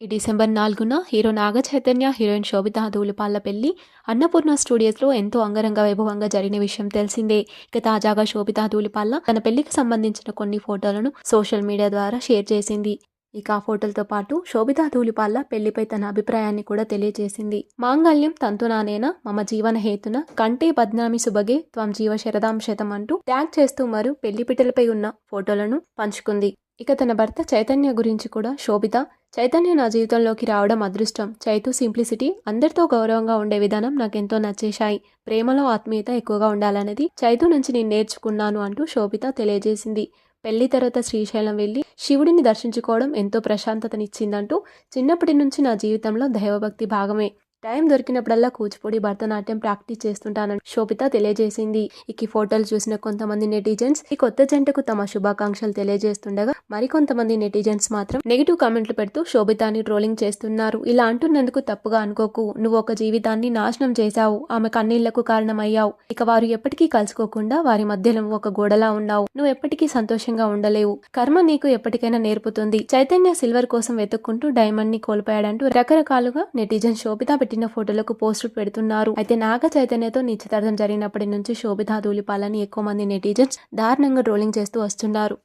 ఈ డిసెంబర్ నాలుగున hero Naga Chaitanya heroine Sobhita Dhulipala పెళ్ళి అన్నపూర్ణ స్టూడియోస్లో ఎంతో అంగరంగ వైభవంగా జరిగిన విషయం తెలిసిందే. ఇక తాజాగా శోభిత ధూళిపాళ్ళ తన పెళ్ళికి సంబంధించిన కొన్ని ఫోటోలను సోషల్ మీడియా ద్వారా షేర్ చేసింది. ఇక ఆ ఫోటోలతో పాటు శోభితా ధూళిపాల్ల పెళ్ళిపై తన అభిప్రాయాన్ని కూడా తెలియజేసింది. మాంగళ్యం తంతునానేన మమ జీవన హేతున కంటే బద్నామి సుబగే త్వం జీవ శరదాం శతం అంటూ ట్యాగ్ చేస్తూ మరో పెళ్ళిపిటలపై ఉన్న ఫోటోలను పంచుకుంది. ఇక తన భర్త చైతన్య గురించి కూడా శోభిత చైతన్య నా జీవితంలోకి రావడం అదృష్టం. చైతు సింప్లిసిటీ అందరితో గౌరవంగా ఉండే విధానం నాకెంతో నచ్చేశాయి. ప్రేమలో ఆత్మీయత ఎక్కువగా ఉండాలన్నది చైతు నుంచి నేను నేర్చుకున్నాను అంటూ శోభిత తెలియజేసింది. పెళ్ళి తర్వాత శ్రీశైలం వెళ్ళి శివుడిని దర్శించుకోవడం ఎంతో ప్రశాంతతనిచ్చిందంటూ చిన్నప్పటి నుంచి నా జీవితంలో దైవభక్తి భాగమే. టైం దొరికినప్పుడల్లా కూచిపూడి భరతనాట్యం ప్రాక్టీస్ చేస్తుంటానని శోభిత తెలియజేసింది. ఇక ఈ ఫోటోలు చూసిన కొంతమంది నెటిజన్స్ ఈ కొత్త జంటకు తమ శుభాకాంక్షలు తెలియజేస్తుండగా మరికొంతమంది నెటిజన్స్ మాత్రం నెగిటివ్ కామెంట్లు పెడుతూ శోభితాని ట్రోలింగ్ చేస్తున్నారు. ఇలా అంటున్నందుకు తప్పుగా అనుకోకు. నువ్వు ఒక జీవితాన్ని నాశనం చేశావు. ఆమె కన్నీళ్ళకు కారణమయ్యావు. ఇక వారు ఎప్పటికీ కలుసుకోకుండా వారి మధ్యలో ఒక గోడలా ఉన్నావు. నువ్వు ఎప్పటికీ సంతోషంగా ఉండలేవు. కర్మ నీకు ఎప్పటికైనా నేర్పుతుంది. చైతన్య సిల్వర్ కోసం వెతుక్కుంటూ డైమండ్ని కోల్పోయాడంటూ రకరకాలుగా నెటిజన్ శోభిత పెట్టిన ఫోటోలకు పోస్టులు పెడుతున్నారు. అయితే నాగ చైతన్యతో నిశ్చితార్థం జరిగినప్పటి నుంచి శోభిత ధూలిపాలని ఎక్కువ మంది నెటిజన్స్ దారుణంగా ట్రోలింగ్ చేస్తూ వస్తున్నారు.